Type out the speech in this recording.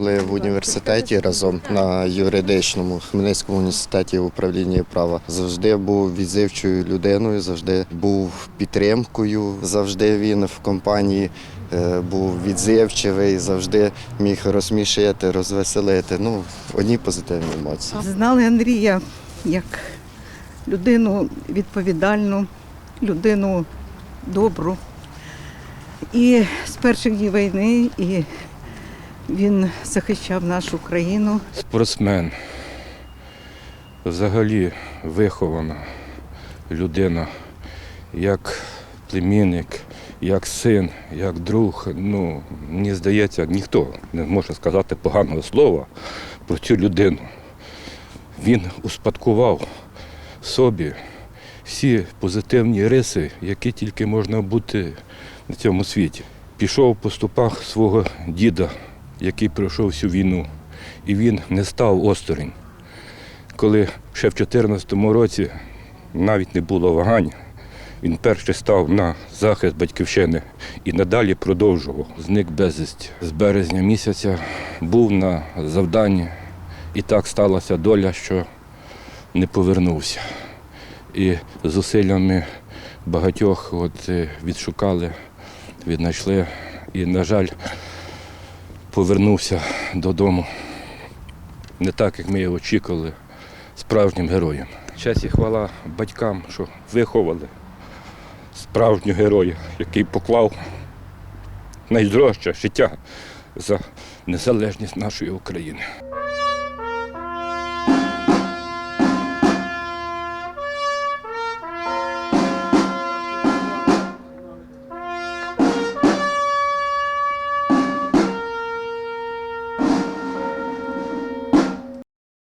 Були в університеті разом на юридичному Хмельницькому університеті управління права. Завжди був відзивчою людиною, завжди був підтримкою. Завжди він в компанії е, був відзивчивий, завжди міг розсмішити, розвеселити. Ну, одні позитивні емоції. Знали Андрія як людину відповідальну, людину добру. І з перших днів війни і він захищав нашу країну. спортсмен, взагалі вихована людина, як племінник, як син, як друг. Ну, мені здається, ніхто не може сказати поганого слова про цю людину. Він успадкував собі всі позитивні риси, які тільки можна бути на цьому світі. Пішов по стопах свого діда, який пройшов всю війну, і він не став осторонь. Коли ще в 2014 році навіть не було вагань, він перший став на захист батьківщини і надалі продовжував. Зник безвісті. З березня місяця був на завданні, і так сталася доля, що не повернувся. І зусиллями багатьох от, е, відшукали, віднайшли. І, на жаль, повернувся додому не так, як ми його очікували, справжнім героєм. Честь і хвала батькам, що виховали справжнього героя, який поклав найдорожче життя за незалежність нашої України.